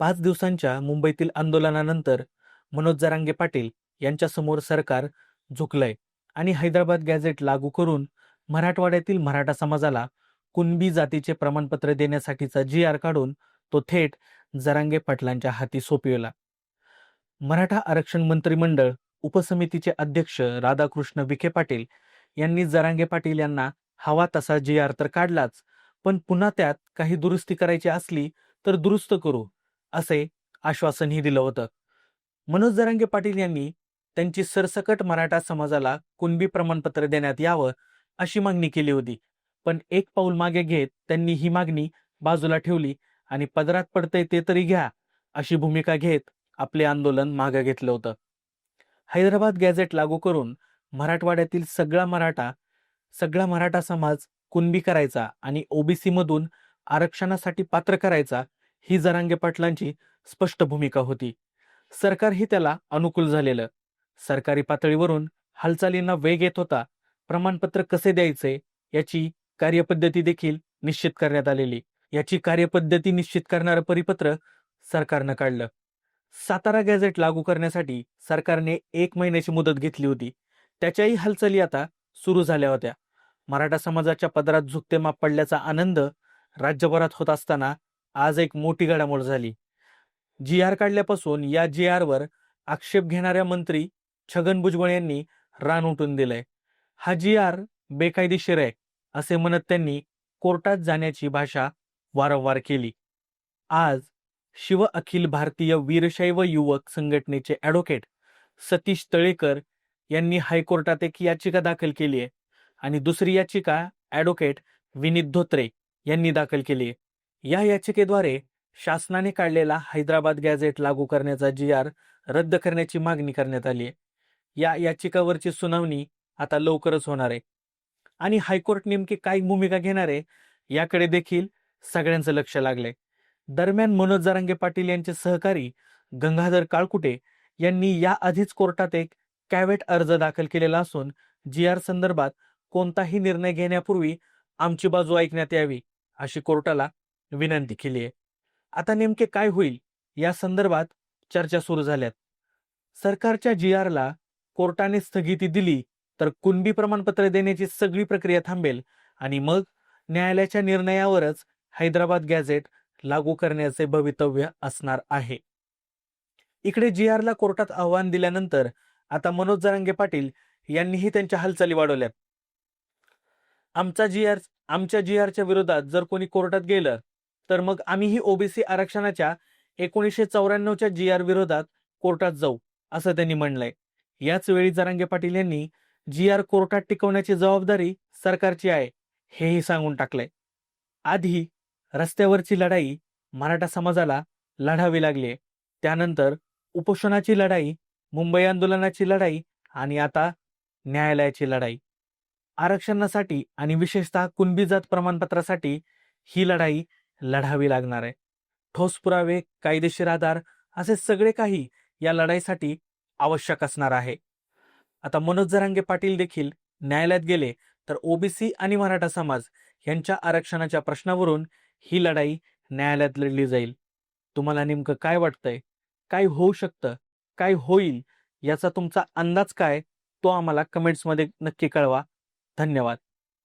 पाच दिवसांच्या मुंबईतील आंदोलनानंतर मनोज जरांगे पाटील यांच्यासमोर सरकार झुकलंय आणि हैदराबाद गॅझेट लागू करून मराठवाड्यातील मराठा समाजाला कुणबी जातीचे प्रमाणपत्र देण्यासाठीचा जी आर काढून तो थेट जरांगे पाटलांच्या हाती सोपविला. मराठा आरक्षण मंत्रिमंडळ उपसमितीचे अध्यक्ष राधाकृष्ण विखे पाटील यांनी जरांगे पाटील यांना हवा तसा जी आर तर काढलाच पण पुन्हा त्यात काही दुरुस्ती करायची असली तर दुरुस्त करू. असे आश्वासनही दिलं होतं. मनोज जरांगे पाटील यांनी त्यांची सरसकट मराठा समाजाला कुणबी प्रमाणपत्र देण्यात यावं अशी मागणी केली होती. पण एक पाऊल मागे घेत त्यांनी ही मागणी बाजूला ठेवली आणि पदरात पडतंय ते तरी घ्या अशी भूमिका घेत आपले आंदोलन मागे घेतलं होतं. हैदराबाद गॅझेट लागू करून मराठवाड्यातील सगळा मराठा सगळा मराठा समाज कुणबी करायचा आणि ओबीसी मधून आरक्षणासाठी पात्र करायचा ही जरांगे पाटलांची स्पष्ट भूमिका होती. सरकारही त्याला अनुकूल झालेलं. सरकारी पातळीवरून हालचालींना वेग येत होता. प्रमाणपत्र कसे द्यायचे याची कार्यपद्धती देखील निश्चित करण्यात आलेली. याची कार्यपद्धती निश्चित करणारं परिपत्र सरकारनं काढलं. सातारा गॅझेट लागू करण्यासाठी सरकारने एक महिन्याची मुदत घेतली होती. त्याच्याही हालचाली आता सुरू झाल्या होत्या. मराठा समाजाच्या पदरात झुकते माप पडल्याचा आनंद राज्यभरात होत असताना आज एक मोठी घडामोड झाली. जी आर काढल्यापासून या जी आरवर आक्षेप घेणाऱ्या मंत्री छगन भुजबळ यांनी रान उठून दिलंय. हा जी आर बेकायदेशीर आहे असे म्हणत त्यांनी कोर्टात जाण्याची भाषा वारंवार केली. आज शिव अखिल भारतीय वीरशैव युवक संघटनेचे ॲडव्होकेट सतीश तळेकर यांनी हायकोर्टात एक याचिका दाखल केली आहे आणि दुसरी याचिका ॲडव्होकेट विनीत धोत्रे यांनी दाखल केली आहे. या याचिकेद्वारे शासनाने काढलेला हैदराबाद गॅझेट लागू करण्याचा जी आर रद्द करण्याची मागणी करण्यात आली आहे. या याचिकावरची सुनावणी आता लवकरच होणार आहे. आणि हायकोर्ट नेमकी काय भूमिका घेणार आहे याकडे देखील सगळ्यांचं लक्ष लागलंय. दरम्यान मनोज जरांगे पाटील यांचे सहकारी गंगाधर काळकुटे यांनी याआधीच कोर्टात एक कॅवेट अर्ज दाखल केलेला असून जी आर संदर्भात कोणताही निर्णय घेण्यापूर्वी आमची बाजू ऐकण्यात यावी अशी कोर्टाला विनंती केली आहे. आता नेमके काय होईल? या संदर्भात चर्चा सुरू झाल्यात. सरकारच्या जी आरला कोर्टाने स्थगिती दिली तर कुणबी प्रमाणपत्र देण्याची सगळी प्रक्रिया थांबेल आणि मग न्यायालयाच्या निर्णयावरच हैदराबाद गॅझेट लागू करण्याचे भवितव्य असणार आहे. इकडे जी आरला कोर्टात आव्हान दिल्यानंतर आता मनोज जरांगे पाटील यांनीही त्यांच्या हालचाली वाढवल्यात. आमचा जी आर आमच्या जी आरच्या विरोधात जर कोणी कोर्टात गेलं तर मग आम्हीही ओबीसी आरक्षणाच्या एकोणीसशे चौऱ्याण्णवच्या जी आर विरोधात कोर्टात जाऊ असं त्यांनी म्हणलंय. याच वेळी जरांगे पाटील यांनी जी आर कोर्टात टिकवण्याची जबाबदारी सरकारची आहे हेही सांगून टाकलंय. आधी रस्त्यावरची लढाई मराठा समाजाला लढावी लागली त्यानंतर उपोषणाची लढाई मुंबई आंदोलनाची लढाई आणि आता न्यायालयाची लढाई. आरक्षणासाठी आणि विशेषतः कुणबी जात प्रमाणपत्रासाठी ही लढाई लढावी लागणार आहे. ठोस पुरावे कायदेशीर आधार असे सगळे काही या लढाईसाठी आवश्यक असणार आहे. आता मनोज जरांगे पाटील देखील न्यायालयात गेले तर ओबीसी आणि मराठा समाज यांच्या आरक्षणाच्या प्रश्नावरून ही लढाई न्यायालयात लढली जाईल. तुम्हाला नेमकं काय वाटतंय? काय होऊ शकतं? काय होईल? याचा तुमचा अंदाज काय? तो आम्हाला कमेंट्समध्ये नक्की कळवा. धन्यवाद.